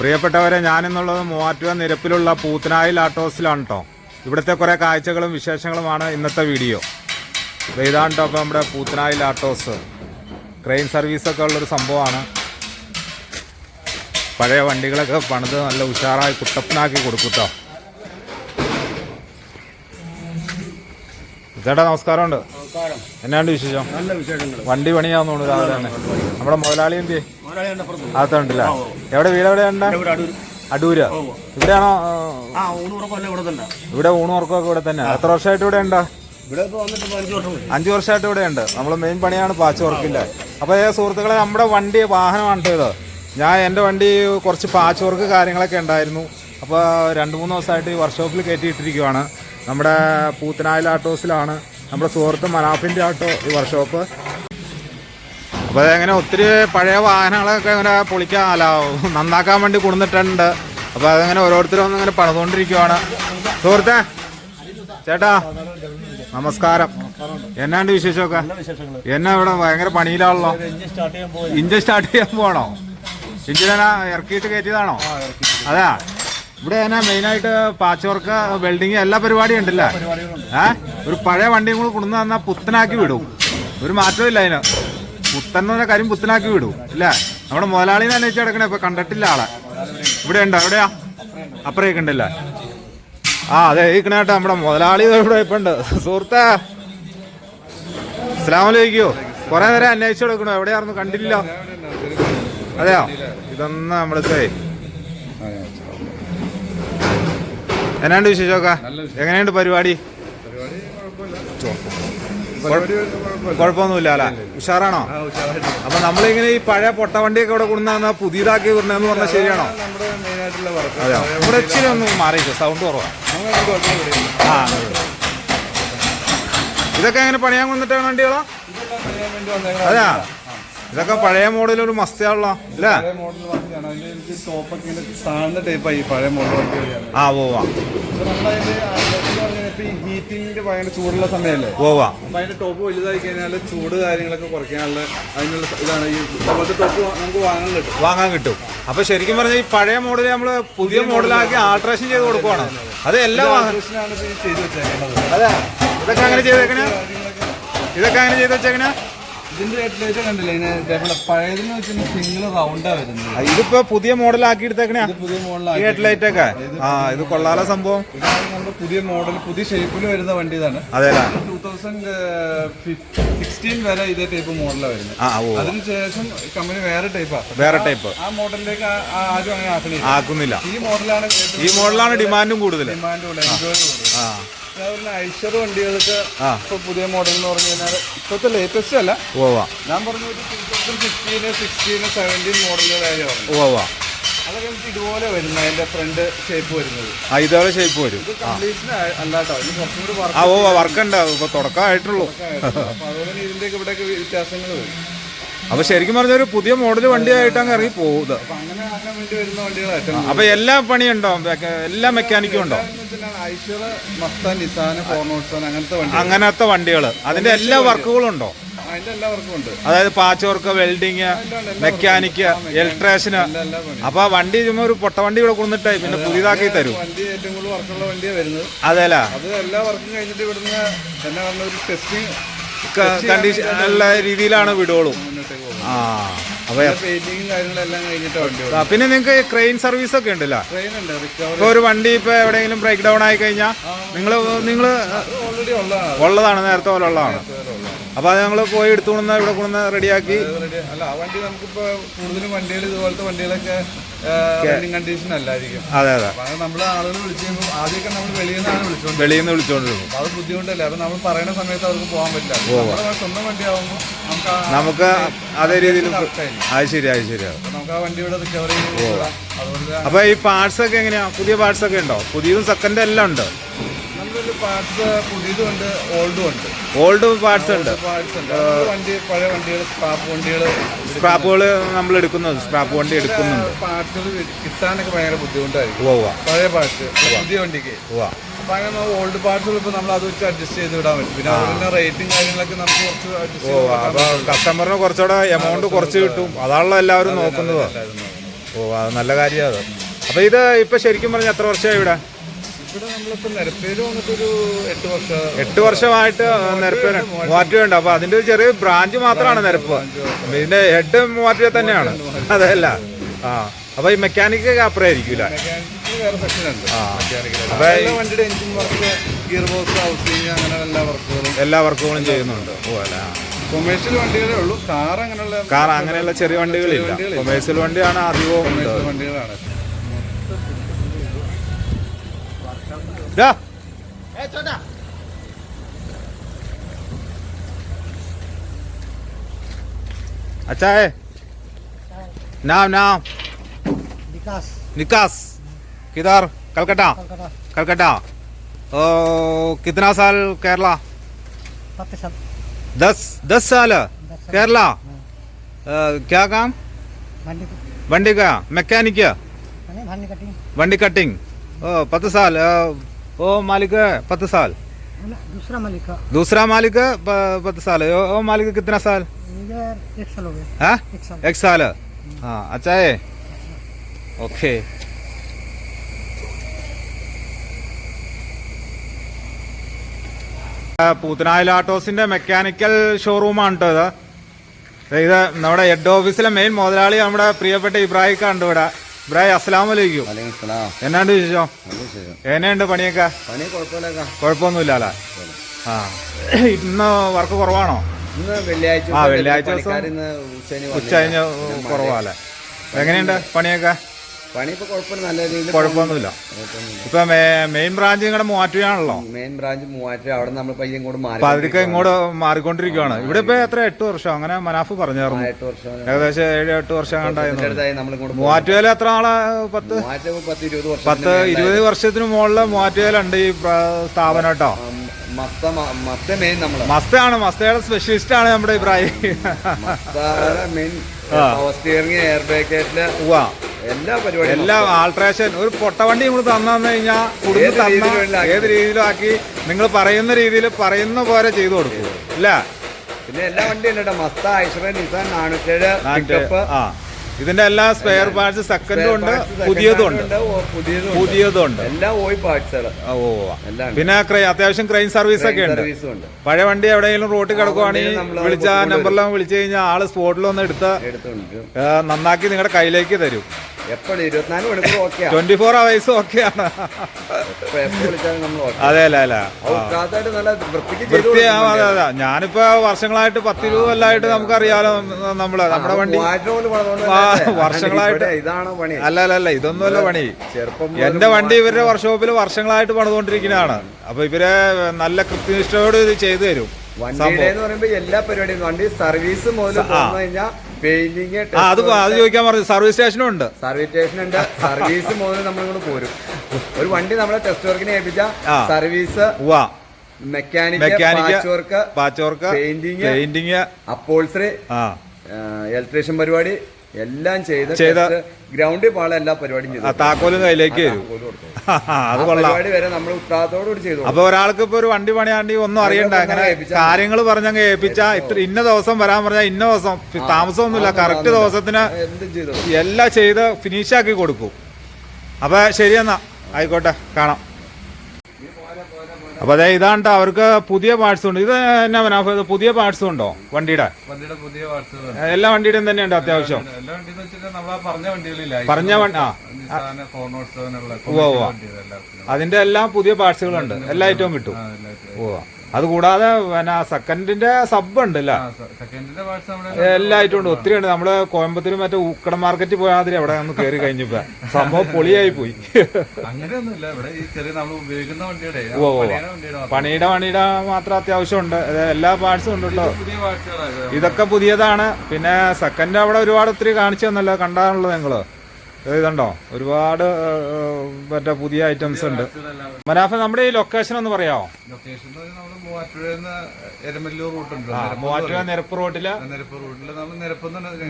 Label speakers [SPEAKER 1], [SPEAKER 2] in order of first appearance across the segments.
[SPEAKER 1] പ്രിയപ്പെട്ടവരെ ഞാനെന്നുള്ളത് മൂവാറ്റുപുഴ നിരപ്പിലുള്ള പൂത്തനായിൽ ഹൗസിലാണ് കേട്ടോ ഇവിടുത്തെ കുറേ കാഴ്ചകളും വിശേഷങ്ങളുമാണ് ഇന്നത്തെ വീഡിയോ. ഇതാണ് കേട്ടോ അപ്പോൾ നമ്മുടെ പൂത്തനായിൽ ആട്ടോസ് ക്രെയിൻ സർവീസൊക്കെ ഉള്ളൊരു സംഭവമാണ്. പഴയ വണ്ടികളൊക്കെ പണിത് നല്ല ഉഷാറായി കുട്ടപ്പനാക്കി കൊടുക്കും കേട്ടോ ചേട്ടാ നമസ്കാരമുണ്ട്. എന്നാണ്ട് വിശേഷം? വണ്ടി പണിയാന്ന് തോന്നുന്നു രാവിലെ തന്നെ. നമ്മുടെ മുതലാളി എന്ത്
[SPEAKER 2] അപ്പുറത്ത്
[SPEAKER 1] അകത്തുണ്ടല്ല? എവിടെ വീട്
[SPEAKER 2] ഇവിടെ അടൂർ
[SPEAKER 1] അടൂര്. ഇവിടെയാണോ
[SPEAKER 2] ഇവിടെ ഊണുറക്കമൊക്കെ
[SPEAKER 1] ഇവിടെ ഇവിടെ തന്നെ. എത്ര വർഷമായിട്ട് ഇവിടെ ഉണ്ടോ?
[SPEAKER 2] അഞ്ച്
[SPEAKER 1] വർഷമായിട്ട് ഇവിടെ ഉണ്ട്. നമ്മൾ മെയിൻ പണിയാണ് പാച്ച് വർക്കില്ല അപ്പോൾ ഏ സുഹൃത്തുക്കളെ നമ്മുടെ വണ്ടി വാഹനമാണ് ഇത്. ഞാൻ എന്റെ വണ്ടി കുറച്ച് പാച്ച് വർക്ക് കാര്യങ്ങളൊക്കെ ഉണ്ടായിരുന്നു. അപ്പോൾ രണ്ട് മൂന്ന് ദിവസമായിട്ട് ഈ വർക്ക്ഷോപ്പിൽ കയറ്റിയിട്ടിരിക്കുവാണ്. നമ്മുടെ പൂത്തനായിൽ ആട്ടോസിലാണ് നമ്മുടെ സുഹൃത്ത് മനാഫിന്റെ ആട്ടോ ഈ വർക്ക്ഷോപ്പ് അപ്പോൾ അതെങ്ങനെ ഒത്തിരി പഴയ വാഹനങ്ങളൊക്കെ ഇങ്ങനെ പൊളിക്കാൻ അല്ല നന്നാക്കാൻ വേണ്ടി കൊടുത്തിട്ടുണ്ട് അപ്പോൾ അതങ്ങനെ ഓരോരുത്തരും ഇങ്ങനെ പണിതുകൊണ്ടിരിക്കുവാണ് സുഹൃത്തെ ചേട്ടാ നമസ്കാരം. എന്നാണ്ട് വിശേഷമൊക്കെ? എന്നാ ഇവിടെ ഭയങ്കര പണിയിലാണല്ലോ?
[SPEAKER 2] എഞ്ചിൻ സ്റ്റാർട്ട് ചെയ്യാൻ
[SPEAKER 1] പോകണോ ഇഞ്ചിനാ ഇറക്കിയിട്ട് കയറ്റിയതാണോ? അതാ ഇവിടെ എന്നാ മെയിനായിട്ട് പാച്ച് വർക്ക് വെൽഡിങ് എല്ലാ പരിപാടിയും ഉണ്ടല്ലേ? ഏഹ് ഒരു പഴയ വണ്ടിയും കൂടെ കൊണ്ടു തന്നാൽ പുത്തനാക്കി വിടും. ഒരു മാറ്റമില്ല അതിന്. പുത്തൻ എന്ന് പറഞ്ഞ കാര്യം പുത്തനാക്കി വിടും ഇല്ലേ? നമ്മുടെ മുതലാളിനെ അന്വേഷിച്ച് കിടക്കണേ ഇപ്പൊ കണ്ടിട്ടില്ല ആളെ. ഇവിടെ ഉണ്ടോ? എവിടെയാ? അപ്പുറേക്ക് ഉണ്ടല്ലേ? ആ അതെ ഈ കേട്ടോ നമ്മുടെ മുതലാളി ഇവിടെ ഇപ്പൊ ഉണ്ട് സുഹൃത്തേ അസ്സലാമലൈക്കോ. കുറെ നേരം അന്വേഷിച്ചു കൊടുക്കണോ എവിടെയായിരുന്നു കണ്ടില്ല അതെയോ? ഇതൊന്നും നമ്മളിത് എന്നാണ്ട് വിശേഷമൊക്കെ? എങ്ങനെയുണ്ട് പരിപാടി? കുഴപ്പമൊന്നുമില്ല അല്ലേ? ഉഷാറാണോ? അപ്പൊ നമ്മളിങ്ങനെ ഈ പഴയ പൊട്ടവണ്ടിയൊക്കെ ഇവിടെ കൊണ്ടുവന്ന പുതിയതാക്കി വിടണമെന്ന് പറഞ്ഞാൽ ശരിയാണോ? അതെയോ? ഇവിടെ ഇച്ചിരി ഒന്ന് മാറിയിട്ട് സൗണ്ട് കുറവാ. ആ ഇതൊക്കെ എങ്ങനെ പണിയാൻ വന്നിട്ടാണ് വണ്ടികളോ? അതെയാ ഇതൊക്കെ പഴയ മോഡൽ ഒരു മസ്തിയാണല്ലോ അല്ലേ? ആ
[SPEAKER 2] ഈ ഹീറ്റിംഗിന്റെ ഭയങ്കര ചൂടുള്ള സമയമല്ലേ
[SPEAKER 1] പോവാ
[SPEAKER 2] അപ്പൊ അതിന്റെ ടോപ്പ് വലുതായി കഴിഞ്ഞാൽ ചൂട് കാര്യങ്ങളൊക്കെ കുറയ്ക്കാനുള്ള അതിനുള്ള ഇതാണ്. ഈ പോലത്തെ ടോപ്പ് നമുക്ക് വാങ്ങാൻ കിട്ടും.
[SPEAKER 1] വാങ്ങാൻ കിട്ടും. അപ്പൊ ശരിക്കും പറഞ്ഞാൽ ഈ പഴയ മോഡൽ നമ്മൾ പുതിയ മോഡലാക്കി ആൾട്രേഷൻ ചെയ്ത് കൊടുക്കുവാണ്. അത് എല്ലാ ഇതൊക്കെ അങ്ങനെ ചെയ്തേക്കണേ ഇതൊക്കെ അങ്ങനെ ചെയ്ത് വെച്ചേക്കണേ?
[SPEAKER 2] ഇതിന്റെ ഹെഡ്ലൈറ്റ് കണ്ടില്ലേ ഇതിന് പഴയതെന്ന് വെച്ചാൽ സിംഗിൾ റൗണ്ടാ വരുന്നത്.
[SPEAKER 1] ഇതിപ്പോ പുതിയ മോഡൽ ആക്കി
[SPEAKER 2] എടുത്തേക്കണേ പുതിയ
[SPEAKER 1] മോഡൽ
[SPEAKER 2] മോഡലാണ്
[SPEAKER 1] ഹെഡ്ലൈറ്റ് ഒക്കെ. ആ ഇത് കൊള്ളാല സംഭവം.
[SPEAKER 2] നമ്മുടെ പുതിയ മോഡൽ പുതിയ ഷേപ്പിൽ വരുന്ന വണ്ടി ഇതാണ്. ടൂ തൗസൻഡ് സിക്സ്റ്റീൻ വരെ ഇതേ ടൈപ്പ് മോഡലാണ് വരുന്നത്. അതിനുശേഷം കമ്പനി വേറെ ടൈപ്പാണ്
[SPEAKER 1] വേറെ ടൈപ്പ്
[SPEAKER 2] ആ മോഡലിലേക്ക് ആരും അങ്ങനെ ആക്കണില്ല.
[SPEAKER 1] ആക്കുന്നില്ല.
[SPEAKER 2] ഈ മോഡലാണ്
[SPEAKER 1] ഈ മോഡലാണ് ഡിമാൻഡും കൂടുതൽ
[SPEAKER 2] ഡിമാൻഡ് ഉള്ളത് എൻജോയ് കൂടുതൽ ഐഷർ വണ്ടികൾക്ക്
[SPEAKER 1] ആ.
[SPEAKER 2] ഇപ്പൊ പുതിയ മോഡൽ എന്ന് പറഞ്ഞു കഴിഞ്ഞാൽ ഇപ്പോഴത്തെ ലേറ്റസ്റ്റ് അല്ല.
[SPEAKER 1] പോവാ
[SPEAKER 2] ഞാൻ പറഞ്ഞു two thousand fifteen sixteen
[SPEAKER 1] seventeen
[SPEAKER 2] അതൊക്കെ ഇതുപോലെ വരുന്ന അതിന്റെ ഫ്രണ്ട് ഷേപ്പ് വരുന്നത്.
[SPEAKER 1] ആ ഇതേപോലെ ഷേപ്പ് വരും.
[SPEAKER 2] ഇത് കംപ്ലീഷൻ അല്ലാട്ടോ ഇത് കുറച്ചും കൂടി വർക്ക്
[SPEAKER 1] ഉണ്ടാവും. ഇപ്പൊ തുടക്കമായിട്ടുള്ളൂ
[SPEAKER 2] അപ്പൊ അതുപോലെ ഇതിന്റെ ഇതിന്റെയൊക്കെ ഇവിടെയൊക്കെ വ്യത്യാസങ്ങൾ വരും.
[SPEAKER 1] അപ്പൊ ശരിക്കും പറഞ്ഞ ഒരു പുതിയ മോഡൽ വണ്ടിയായിട്ട് അങ്ങ് ഇറങ്ങി പോകുന്നത്
[SPEAKER 2] അപ്പൊ
[SPEAKER 1] എല്ലാ പണിയും ഉണ്ടോ എല്ലാ മെക്കാനിക്കും ഉണ്ടോ?
[SPEAKER 2] അങ്ങനത്തെ
[SPEAKER 1] വണ്ടികൾ. അതിന്റെ എല്ലാ വർക്കുകളും ഉണ്ടോ? അതായത് patch work welding mechanic electrician അപ്പൊ ആ വണ്ടി ചുമ്മാ ഒരു പൊട്ട വണ്ടി ഇവിടെ കൊണ്ടിട്ടായി പിന്നെ പുതിയതാക്കി തരും. അതെല്ലേ
[SPEAKER 2] അത് എല്ലാ വർക്കും കഴിഞ്ഞിട്ട് ഇവിടുന്ന് ടെസ്റ്റിംഗ്
[SPEAKER 1] കണ്ടീഷൻ നല്ല രീതിയിലാണ് വിടുള്ളൂ ആ അപ്പൊ ആ, പിന്നെ നിങ്ങൾക്ക് ക്രെയിൻ സർവീസ് ഒക്കെ ഉണ്ടല്ലോ? ഇപ്പൊ ഒരു വണ്ടി ഇപ്പൊ എവിടെയെങ്കിലും ബ്രേക്ക് ഡൗൺ ആയി കഴിഞ്ഞാൽ നിങ്ങൾ നിങ്ങൾ
[SPEAKER 2] ഓൾറെഡി ഉള്ളതാണ്.
[SPEAKER 1] ഉള്ളതാണ് നേരത്തെ പോലെ ഉള്ളതാണ്. അപ്പൊ അത് ഞങ്ങൾ പോയി എടുത്തുകൊണ്ടുവന്ന് ഇവിടെ കൊണ്ടുവന്ന് റെഡിയാക്കി.
[SPEAKER 2] അല്ല ആ വണ്ടി നമുക്കിപ്പോ കൂടുതലും വണ്ടികൾ ഇതുപോലത്തെ വണ്ടികളൊക്കെ കണ്ടീഷൻ അല്ലായിരിക്കും.
[SPEAKER 1] അതെ അതെ.
[SPEAKER 2] നമ്മൾ ആളുകൾ വിളിച്ചു കഴിയുമ്പോൾ ആദ്യമൊക്കെ നമ്മൾ വെളിയിൽ നിന്നാണ് വിളിച്ചോണ്ട്
[SPEAKER 1] വെളിയിൽ നിന്ന്
[SPEAKER 2] വിളിച്ചോണ്ടിരുന്നു അത് ബുദ്ധിമുട്ടല്ലേ? അപ്പൊ നമ്മൾ പറയുന്ന സമയത്ത് അവർക്ക് പോകാൻ പറ്റില്ല. നമ്മുടെ സ്വന്തം വണ്ടി ആവുമ്പോൾ നമുക്ക്
[SPEAKER 1] നമുക്ക് അതേ രീതിയിൽ. അത് ശരി അത് ശരിയാണ്
[SPEAKER 2] നമുക്ക് ആ വണ്ടിയുടെ റിക്കവറി
[SPEAKER 1] അപ്പോൾ ഈ പാർട്സ് ഒക്കെ എങ്ങനെയാ? പുതിയ പാർട്സ് ഒക്കെ ഉണ്ടോ? പുതിയതും സെക്കൻഡ് എല്ലാം ഉണ്ട്.
[SPEAKER 2] പാർട്സ് പുതിയതും ഉണ്ട് ഓൾഡും ഉണ്ട്.
[SPEAKER 1] ഓൾഡ് പാർട്സ് ഉണ്ട്.
[SPEAKER 2] പാർട്സ് ഉണ്ട്. വണ്ടി പഴയ വണ്ടികൾ സ്ക്രാപ്പ് വണ്ടികൾ
[SPEAKER 1] സ്ക്രാപ്പുകൾ നമ്മൾ എടുക്കുന്നത് സ്ക്രാപ്പ് വണ്ടി എടുക്കുന്നുണ്ട്.
[SPEAKER 2] പാർട്സുകൾ കിട്ടാനൊക്കെ ഭയങ്കര ബുദ്ധിമുട്ടായിരിക്കും. പഴയ പാർട്സ് പുതിയ വണ്ടിക്ക്. അപ്പൊ അങ്ങനെ ഓൾഡ് പാർട്സുകൾ ഇപ്പൊ നമ്മൾ അത് വെച്ച് അഡ്ജസ്റ്റ് ചെയ്ത് വിടാൻ പറ്റും. പിന്നെ അതുപോലെ റേറ്റും കാര്യങ്ങളൊക്കെ നമുക്ക് കുറച്ച് അഡ്ജസ്റ്റ്
[SPEAKER 1] അപ്പൊ കസ്റ്റമറിന് കുറച്ചുകൂടെ എമൗണ്ട് കുറച്ച് കിട്ടും. അതാണല്ലോ എല്ലാവരും നോക്കുന്നത്. ഓ അത് നല്ല കാര്യമാണ് അപ്പോൾ അപ്പൊ ഇത് ഇപ്പൊ ശരിക്കും പറഞ്ഞ എത്ര വർഷമായി ഇവിടെ?
[SPEAKER 2] എട്ട് വർഷം
[SPEAKER 1] എട്ട് വർഷമായിട്ട് നിരപ്പ് മൂവാറ്റുപുഴയുണ്ട് അപ്പൊ അതിന്റെ ഒരു ചെറിയ ബ്രാഞ്ച് മാത്രമാണ് നിരപ്പ്. ഇതിന്റെ ഹെഡ് മൂവാറ്റുപുഴ തന്നെയാണ്. അതല്ല. ആ. അപ്പൊ ഈ
[SPEAKER 2] മെക്കാനിക്ക് വേറെ സെക്ഷൻ ഉണ്ട്.
[SPEAKER 1] ആ.
[SPEAKER 2] മെക്കാനിക്കൽ
[SPEAKER 1] അപ്പൊ ഈ-
[SPEAKER 2] എല്ലാ വർക്കുകളും
[SPEAKER 1] ചെയ്യുന്നുണ്ട്.
[SPEAKER 2] കൊമേഴ്ഷ്യൽ വണ്ടികളേ ഉള്ളൂ. കാർ അങ്ങനെയുള്ള
[SPEAKER 1] കാർ അങ്ങനെയുള്ള ചെറിയ വണ്ടികളില്ല. കൊമേഴ്സ്യൽ വണ്ടിയാണ് അധികവും ഉണ്ട്
[SPEAKER 2] જા એ
[SPEAKER 1] છોટા अच्छा है। नाम नाम।
[SPEAKER 3] निकास।
[SPEAKER 1] निकास। किधर? कलकत्ता।
[SPEAKER 3] कलकत्ता।
[SPEAKER 1] ओ कितना साल केरला?
[SPEAKER 3] साल।
[SPEAKER 1] दस दस साल केरला? हाँ। क्या काम? वंडी का। मैकेनिक?
[SPEAKER 3] वंडी कटिंग।
[SPEAKER 1] वंडी कटिंग। पत्त साल। ओ मालिक पत साल
[SPEAKER 3] दूसरा मालिक
[SPEAKER 1] दूसरा मालिक पत साल ओ, ओ मालिक कितना साल
[SPEAKER 3] एक साल हो गया
[SPEAKER 1] हाँ
[SPEAKER 3] एक साल,
[SPEAKER 1] एक अच्छा है ओके പൂത്തനായിൽ ആട്ടോസിന്റെ മെക്കാനിക്കൽ ഷോറൂമാണ് കേട്ടോ ഇത് നമ്മുടെ ഹെഡ് ഓഫീസിലെ മെയിൻ മുതലാളി നമ്മുടെ പ്രിയപ്പെട്ട ഇബ്രാഹിക്കാണ്ട് ഇവിടെ. ഇബ്രാഹിം അസ്സലാം വലൈക്കും എന്നാണ്ട് വിശേഷം? എന്നെയുണ്ട് പണിയൊക്കെ?
[SPEAKER 4] പണി കുഴപ്പമില്ല
[SPEAKER 1] കുഴപ്പമൊന്നുമില്ല. അല്ലേ ആ. ഇന്ന് വർക്ക് കുറവാണോ? ആ, വെള്ളിയാഴ്ച ദിവസം ഉച്ച കഴിഞ്ഞ്
[SPEAKER 4] കുറവാ
[SPEAKER 1] അല്ലേ എങ്ങനെയുണ്ട് പണിയൊക്കെ?
[SPEAKER 4] പണി ഇപ്പൊ കുഴപ്പമില്ല നല്ല രീതിയിൽ
[SPEAKER 1] കുഴപ്പമൊന്നുമില്ല ഇപ്പൊ മെയിൻ ബ്രാഞ്ച് നിങ്ങളുടെ മൂവാറ്റുകയാണല്ലോ
[SPEAKER 4] മെയിൻ ബ്രാഞ്ച് അവിടെ നമ്മൾ പയ്യെ ഇങ്ങോട്ട് മാറി
[SPEAKER 1] അപ്പൊ അതിലേക്ക് ഇങ്ങോട്ട് മാറിക്കൊണ്ടിരിക്കുകയാണ് ഇവിടെ ഇപ്പൊ എത്ര എട്ട് വർഷം? അങ്ങനെ മനാഫ് പറഞ്ഞായിരുന്നു.
[SPEAKER 4] എട്ട് വർഷം.
[SPEAKER 1] ഏകദേശം ഏഴ് എട്ട് വർഷം കണ്ടായിരുന്നു മൂവാറ്റുകയിൽ എത്ര ആളെ? പത്ത്?
[SPEAKER 4] പത്ത് ഇരുപത്
[SPEAKER 1] വർഷത്തിന് മുകളിൽ മൂവാറ്റുകയിലുണ്ട് ഈ സ്ഥാപനം കേട്ടോ. മസ്തയാണ്. മസ്തയുടെ സ്പെഷ്യലിസ്റ്റ് ആണ് നമ്മുടെ ഇബ്രാഹിം.
[SPEAKER 4] മെയിൻ സ്റ്റിയറിംഗ് എയർ ബ്രേക്കേറ്റിൽ
[SPEAKER 1] ഉവ്വാ.
[SPEAKER 4] എല്ലാ പരിപാടിയും
[SPEAKER 1] എല്ലാം ആൾട്രേഷൻ ഒരു പൊട്ടവണ്ടി നമ്മൾ തന്നു കഴിഞ്ഞാൽ കുടുംബ തന്ന ഏത് രീതിയിലും ആക്കി നിങ്ങൾ പറയുന്ന രീതിയിൽ പറയുന്ന പോലെ ചെയ്തു കൊടുക്കും. ഇല്ല?
[SPEAKER 4] പിന്നെ എല്ലാ വണ്ടിയും ഉണ്ട് മസ്ത ഐശ്വര്യ നിസാൻ
[SPEAKER 1] ഇതിന്റെ എല്ലാ സ്പെയർ പാർട്സ് സെക്കൻഡും ഉണ്ട് പുതിയതും ഉണ്ട്.
[SPEAKER 4] പുതിയതും ഉണ്ട്. എല്ലാം ഓയി
[SPEAKER 1] പിന്നെ അത്യാവശ്യം ക്രെയിൻ സർവീസ് ഒക്കെ ഉണ്ട്. പഴയ വണ്ടി എവിടെയെങ്കിലും റോട്ടിൽ കിടക്കുവാണെങ്കിൽ വിളിച്ച
[SPEAKER 4] നമ്പറിലൊന്ന്
[SPEAKER 1] നമ്പറിലും വിളിച്ചു കഴിഞ്ഞാൽ ആൾ സ്പോട്ടിലൊന്ന് എടുത്ത്
[SPEAKER 4] എടുത്തുണ്ട്
[SPEAKER 1] ഏ, നന്നാക്കി നിങ്ങളുടെ കയ്യിലേക്ക് തരും.
[SPEAKER 4] എപ്പോഴും ഇരുപത്തിനാല് മണിക്കൂർ
[SPEAKER 1] ട്വന്റി ഫോർ അവേഴ്സ് ഓക്കെയാണ്
[SPEAKER 4] എപ്പോ എപ്പോ വിളിച്ചാലും നമ്മൾ ഓക്കെ
[SPEAKER 1] അതെ അല്ല അല്ല.
[SPEAKER 4] വൃത്തിയാവാതെ നല്ല വൃത്തിക്ക് ചെയ്ത്
[SPEAKER 1] വൃത്തി ആ, അതെ അതെ. ഞാനിപ്പോ വർഷങ്ങളായിട്ട് പത്ത് ഇരുപത് കൊല്ലമായിട്ട് നമുക്കറിയാലോ നമ്മൾ നമ്മുടെ വണ്ടി.
[SPEAKER 4] മൂവായിരം പോലെ പണിതുകൊണ്ട്
[SPEAKER 1] ആ,
[SPEAKER 4] തന്നെ
[SPEAKER 1] വർഷങ്ങളായിട്ട്
[SPEAKER 4] ഇവിടെ ഇതാണോ പണി.
[SPEAKER 1] അല്ല അല്ല അല്ല. ഇതൊന്നുമല്ല പണി.
[SPEAKER 4] ചെറുപ്പം മുതൽ
[SPEAKER 1] എന്റെ വണ്ടി ഇവരുടെ വർക്ക്ഷോപ്പിൽ വർഷങ്ങളായിട്ട് പണിതുകൊണ്ടിരിക്കുന്നതാണ് അപ്പൊ ഇവരെ നല്ല കൃത്യനിഷ്ഠയോട് ഇത് ചെയ്തു തരും.
[SPEAKER 4] വണ്ടിയുടെ എന്ന് പറയുമ്പോ എല്ലാ പരിപാടിയും വണ്ടി സർവീസ് മുതൽ കഴിഞ്ഞാൽ പെയിന്റിങ്
[SPEAKER 1] ആ അത് അത് ചോദിക്കാൻ പറഞ്ഞു. സർവീസ് സ്റ്റേഷനും ഉണ്ട്.
[SPEAKER 4] സർവീസ് സ്റ്റേഷൻ ഉണ്ട്. സർവീസ് മുതൽ നമ്മളിങ്ങോട്ട് പോരും. ഒരു വണ്ടി നമ്മളെ ടെസ്റ്റ് വർക്കിന് ഏൽപ്പിച്ച service mechanic
[SPEAKER 1] mechanic
[SPEAKER 4] patch work
[SPEAKER 1] patch work
[SPEAKER 4] painting
[SPEAKER 1] painting.
[SPEAKER 4] Upholstery electrician പരിപാടി എല്ലാം ചെയ്ത്
[SPEAKER 1] ചെയ്ത-
[SPEAKER 4] ഗ്രൗണ്ടിൽ പാള എല്ലാ പരിപാടിയും ചെയ്തു.
[SPEAKER 1] താക്കോലും കയ്യിലേക്ക്. അത്
[SPEAKER 4] പരിപാടി വരെ നമ്മൾ ഉത്സാഹത്തോടുകൂടി ചെയ്തു
[SPEAKER 1] അപ്പൊ ഒരാൾക്ക് ഇപ്പൊ ഒരു വണ്ടി പണിയാണ്ടി ഒന്നും അറിയണ്ട. അങ്ങനെ കാര്യങ്ങൾ പറഞ്ഞങ്ങ് ഏൽപ്പിച്ച ഇത്ര ഇന്ന ദിവസം വരാൻ പറഞ്ഞാൽ ഇന്ന ദിവസം താമസമൊന്നുമില്ല. കറക്റ്റ് ദിവസത്തിന് എല്ലാം ചെയ്ത് ഫിനിഷാക്കി കൊടുക്കും. അപ്പൊ ശരിയെന്നാ ആയിക്കോട്ടെ. കാണാം. അപ്പൊ അതെ ഇതാണ്ട് അവർക്ക് പുതിയ പാർട്സ് ഉണ്ട്. ഇത് എന്നാ മനാഫ് ഇത് പുതിയ പാർട്സ് ഉണ്ടോ വണ്ടിയുടെ?
[SPEAKER 2] വണ്ടിയുടെ പുതിയ
[SPEAKER 1] എല്ലാ വണ്ടിയുടെയും തന്നെയുണ്ട് അത്യാവശ്യം.
[SPEAKER 2] എല്ലാ വണ്ടിന്ന് വെച്ചിട്ട് നമ്മളാ പറഞ്ഞ വണ്ടികളില്ല.
[SPEAKER 1] പറഞ്ഞ വണ്ടി ആ.
[SPEAKER 2] നിസാന് ഫോർണോട്സ് അങ്ങനെയുള്ള
[SPEAKER 1] ഉവ്വ് ഉവ്വ്.
[SPEAKER 2] വണ്ടികൾ എല്ലാവർക്കും
[SPEAKER 1] അതിന്റെ എല്ലാം പുതിയ പാർട്സുകളുണ്ട് എല്ലാ ഐറ്റവും കിട്ടും.
[SPEAKER 2] ആ.
[SPEAKER 1] ഓ അത് കൂടാതെ പിന്നെ സെക്കൻഡിന്റെ സബ് ഉണ്ടല്ല?
[SPEAKER 2] ആ, സെക്കൻഡിന്റെ വാട്സ് നമ്മുടെ
[SPEAKER 1] എല്ലാ ഐറ്റം ഉണ്ട്. ഒത്തിരി ഉണ്ട് നമ്മൾ കോയമ്പത്തൂർ മറ്റേ ഉക്കട മാർക്കറ്റ് പോയാൽ മാതിരി അവിടെ ഒന്ന് കയറി കഴിഞ്ഞപ്പോ. സംഭവം പൊളിയായി പോയി. ഉവ്വ്.
[SPEAKER 2] പണിയുടെ.
[SPEAKER 1] പണിയുടെ മാത്രം അത്യാവശ്യം ഉണ്ട് എല്ലാ പാർട്സും ഉണ്ട് കേട്ടോ. ഇതൊക്കെ പുതിയതാണ്. പിന്നെ സെക്കൻഡ് അവിടെ ഒരുപാട് ഒത്തിരി കാണിച്ചു തന്നല്ലോ. കണ്ടാണല്ലോ നിങ്ങൾ. ഇതുണ്ടോ ഒരുപാട് മറ്റേ പുതിയ ഐറ്റംസ് ഉണ്ട്. മനാഫ നമ്മുടെ ഈ ലൊക്കേഷൻ ഒന്ന് പറയാമോ?
[SPEAKER 2] ലൊക്കേഷൻ
[SPEAKER 1] മൂവാറ്റുപുഴ നിരപ്പ് റോഡിൽ
[SPEAKER 2] നിരപ്പ് നമ്മൾ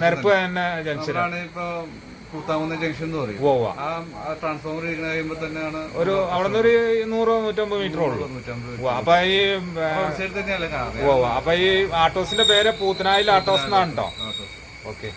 [SPEAKER 2] നിരപ്പ്
[SPEAKER 1] തന്നെ. ജംഗ്ഷൻ
[SPEAKER 2] നമ്മളാണ് ഇപ്പൊ കൂത്താവുന്ന ജംഗ്ഷൻ എന്ന് പറയും. ആ ട്രാൻസ്ഫോമർ ഇരിക്കുന്ന കഴിയുമ്പോൾ തന്നെയാണ്
[SPEAKER 1] ഒരു അവിടെ ഒരു നൂറ് നൂറ്റമ്പത് മീറ്റർ ഉള്ളൂ. അപ്പൊ ഈ. അപ്പൊ ഈ ആട്ടോസിന്റെ പേര് പൂത്തനായിൽ ആട്ടോസ് എന്നാണ് കേട്ടോ ഓക്കെ.